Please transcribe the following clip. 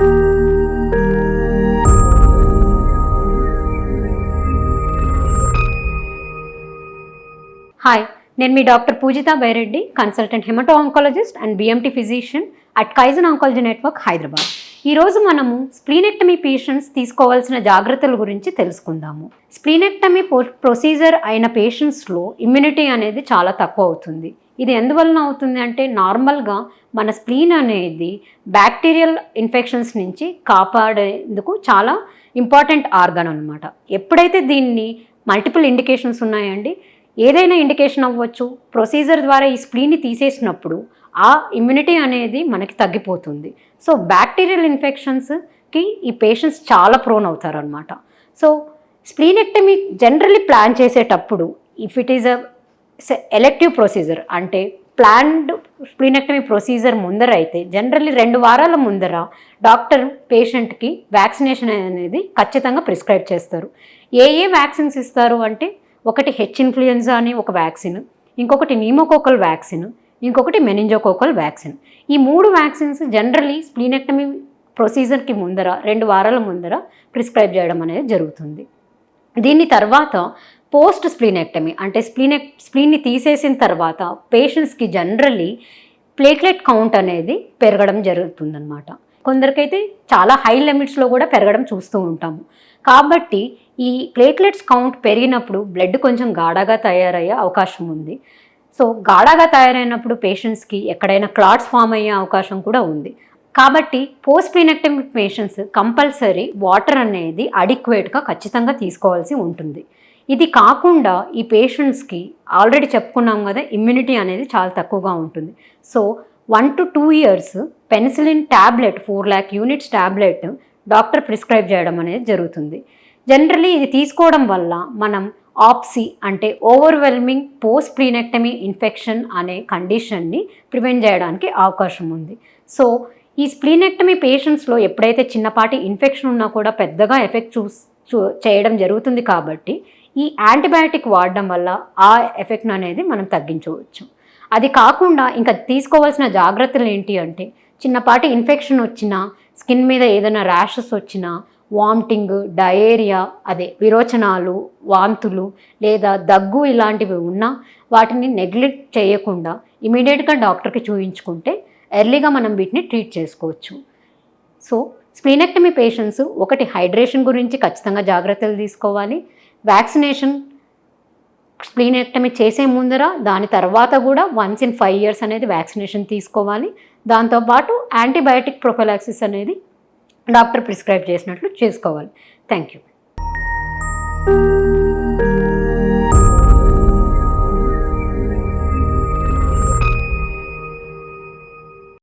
Hi నేను మీ doctor Poojitha Byreddy consultant hemato oncologist and BMT physician at Kaizen oncology network Hyderabad ఈరోజు మనము splenectomy patients తీసుకోవాల్సిన జాగ్రత్తల గురించి తెలుసుకుందాము. స్ప్లీనెక్టమీ ప్రొసీజర్ అయిన పేషెంట్స్లో ఇమ్యూనిటీ అనేది చాలా తక్కువ అవుతుంది. ఇది ఎందువలన అవుతుంది అంటే నార్మల్గా మన స్ప్లీన్ అనేది బ్యాక్టీరియల్ ఇన్ఫెక్షన్స్ నుంచి కాపాడేందుకు చాలా ఇంపార్టెంట్ ఆర్గాన్ అనమాట ఎప్పుడైతే దీన్ని మల్టిపుల్ ఇండికేషన్స్ ఉన్నాయండి ఏదైనా ఇండికేషన్ అవ్వచ్చు ప్రొసీజర్ ద్వారా ఈ స్ప్లీన్ని తీసేసినప్పుడు ఆ ఇమ్యూనిటీ అనేది మనకి తగ్గిపోతుంది. సో బ్యాక్టీరియల్ ఇన్ఫెక్షన్స్కి ఈ పేషెంట్స్ చాలా ప్రోన్ అవుతారనమాట సో స్ప్లీనెక్టమీ జనరల్లీ ప్లాన్ చేసేటప్పుడు if it is a elective procedure అంటే ప్లాన్డ్ స్ప్లీనెక్టమీ ప్రొసీజర్ ముందర అయితే జనరల్లీ రెండు వారాల ముందర డాక్టర్ పేషెంట్కి వ్యాక్సినేషన్ అనేది ఖచ్చితంగా ప్రిస్క్రైబ్ చేస్తారు. ఏ ఏ వ్యాక్సిన్స్ ఇస్తారు అంటే ఒకటి హెచ్ ఇన్ఫ్లుయెన్జా అని ఒక వ్యాక్సిన్ ఇంకొకటి నీమోకోకల్ వ్యాక్సిన్ ఇంకొకటి మెనింజోకోకల్ వ్యాక్సిన్ ఈ మూడు వ్యాక్సిన్స్ జనరలీ స్ప్లీనెక్టమీ ప్రొసీజర్కి ముందర రెండు వారాల ముందర ప్రిస్క్రైబ్ చేయడం అనేది జరుగుతుంది. దీని తర్వాత పోస్ట్ స్ప్లీనెక్టమీ. అంటే స్ప్లీనెక్ స్ప్లీన్ని తీసేసిన తర్వాత పేషెంట్స్కి జనరల్లీ ప్లేట్లెట్ కౌంట్ అనేది పెరగడం జరుగుతుందన్నమాట. కొందరికైతే చాలా హై లిమిట్స్లో కూడా పెరగడం చూస్తూ ఉంటాము. కాబట్టి ఈ ప్లేట్లెట్స్ కౌంట్ పెరిగినప్పుడు బ్లడ్ కొంచెం గాఢగా తయారయ్యే అవకాశం ఉంది. సో గాఢగా తయారైనప్పుడు పేషెంట్స్కి ఎక్కడైనా క్లాట్స్ ఫామ్ అయ్యే అవకాశం కూడా ఉంది. కాబట్టి post splenectomy patients compulsory water అనేది అడిక్వేట్గా ఖచ్చితంగా తీసుకోవాల్సి ఉంటుంది. ఇది కాకుండా ఈ పేషెంట్స్కి ఆల్రెడీ చెప్పుకున్నాం కదా ఇమ్యూనిటీ అనేది చాలా తక్కువగా ఉంటుంది. So one to two years penicillin tablet four lakh units tablet doctor prescribe చేయడం అనేది జరుగుతుంది. జనరలీ ఇది తీసుకోవడం వల్ల మనం ఆప్సీ అంటే ఓవర్వెల్మింగ్ పోస్ట్ ప్రీనెక్టమీ ఇన్ఫెక్షన్ అనే కండిషన్ని ప్రివెంట్ చేయడానికి అవకాశం ఉంది. సో ఈ స్ప్లీనెక్టమీ పేషెంట్స్లో ఎప్పుడైతే చిన్నపాటి ఇన్ఫెక్షన్ ఉన్నా కూడా పెద్దగా ఎఫెక్ట్ చూ చేయడం జరుగుతుంది కాబట్టి ఈ యాంటీబయాటిక్ వాడడం వల్ల ఆ ఎఫెక్ట్ అనేది మనం తగ్గించవచ్చు. అది కాకుండా ఇంకా తీసుకోవాల్సిన జాగ్రత్తలు ఏంటి అంటే చిన్నపాటి ఇన్ఫెక్షన్ వచ్చినా స్కిన్ మీద ఏదైనా ర్యాషెస్ వచ్చినా వామిటింగ్ డయేరియా అదే విరోచనాలు వాంతులు లేదా దగ్గు ఇలాంటివి ఉన్నా వాటిని నెగ్లెక్ట్ చేయకుండా ఇమీడియట్గా డాక్టర్కి చూపించుకుంటే ఎర్లీగా మనం వీటిని ట్రీట్ చేసుకోవచ్చు. సో స్ప్లీనెక్టమీ పేషెంట్స్ ఒకటి హైడ్రేషన్ గురించి ఖచ్చితంగా జాగ్రత్తలు తీసుకోవాలి. వ్యాక్సినేషన్ స్ప్లీనెక్టమీ చేసే ముందర దాని తర్వాత కూడా వన్స్ ఇన్ ఫైవ్ ఇయర్స్ అనేది వ్యాక్సినేషన్ తీసుకోవాలి. దాంతోపాటు యాంటీబయాటిక్ ప్రొఫైలాక్సిస్ అనేది డాక్టర్ ప్రిస్క్రైబ్ చేసినట్లు చేసుకోవాలి. Thank you